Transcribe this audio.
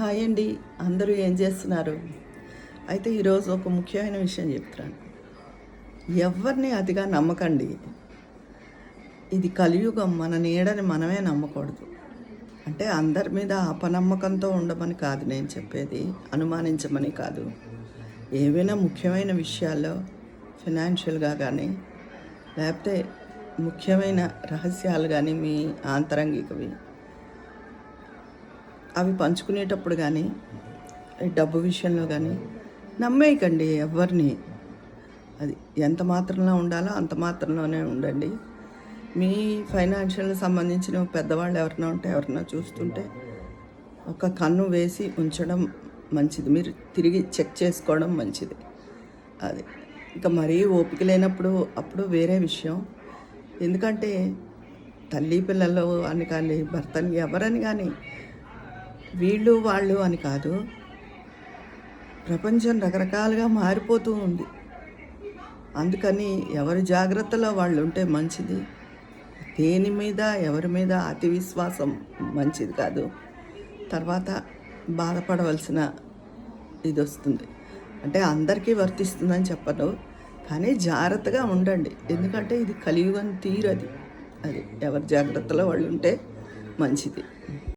Hi అండి. అందరూ ఏం చేస్తున్నారు? అయితే ఈరోజు ఒక ముఖ్యమైన విషయం చెప్తున్నాను. ఎవరిని అతిగా నమ్మకండి. ఇది కలియుగం మన నీడని మనమే నమ్మకూడదు. అంటే అందరి మీద అపనమ్మకంతో ఉండమని కాదు నేను చెప్పేది అనుమానించమని కాదు. ఏవైనా ముఖ్యమైన విషయాల్లో ఫినాన్షియల్గా కానీ లేకపోతే ముఖ్యమైన రహస్యాలు కానీ మీ ఆంతరంగికవి. అవి పంచుకునేటప్పుడు కానీ డబ్బు విషయంలో కానీ నమ్మేయకండి ఎవరిని అది ఎంత మాత్రంలో ఉండాలో అంత మాత్రంలోనే ఉండండి. మీ ఫైనాన్షియల్ సంబంధించిన పెద్దవాళ్ళు ఎవరైనా ఉంటే ఎవరైనా చూస్తుంటే ఒక కన్ను వేసి ఉంచడం మంచిది. మీరు తిరిగి చెక్ చేసుకోవడం మంచిది. అది. ఇంకా మరీ ఓపిక లేనప్పుడు అప్పుడు వేరే విషయం. ఎందుకంటే తల్లి పిల్లలు అని కానీ భర్తని ఎవరని కానీ వీళ్ళు వాళ్ళు అని కాదు. ప్రపంచం రకరకాలుగా మారిపోతూ ఉంది. అందుకని ఎవరి జాగ్రత్తలో వాళ్ళు ఉంటే మంచిది. దేని మీద ఎవరి మీద అతి విశ్వాసం మంచిది కాదు. తర్వాత బాధపడవలసిన ఇది వస్తుంది అంటే అందరికీ వర్తిస్తుందని చెప్పను. కానీ జాగ్రత్తగా ఉండండి. ఎందుకంటే ఇది కలియుగం తీరది. అది ఎవరి జాగ్రత్తలో వాళ్ళు ఉంటే మంచిది.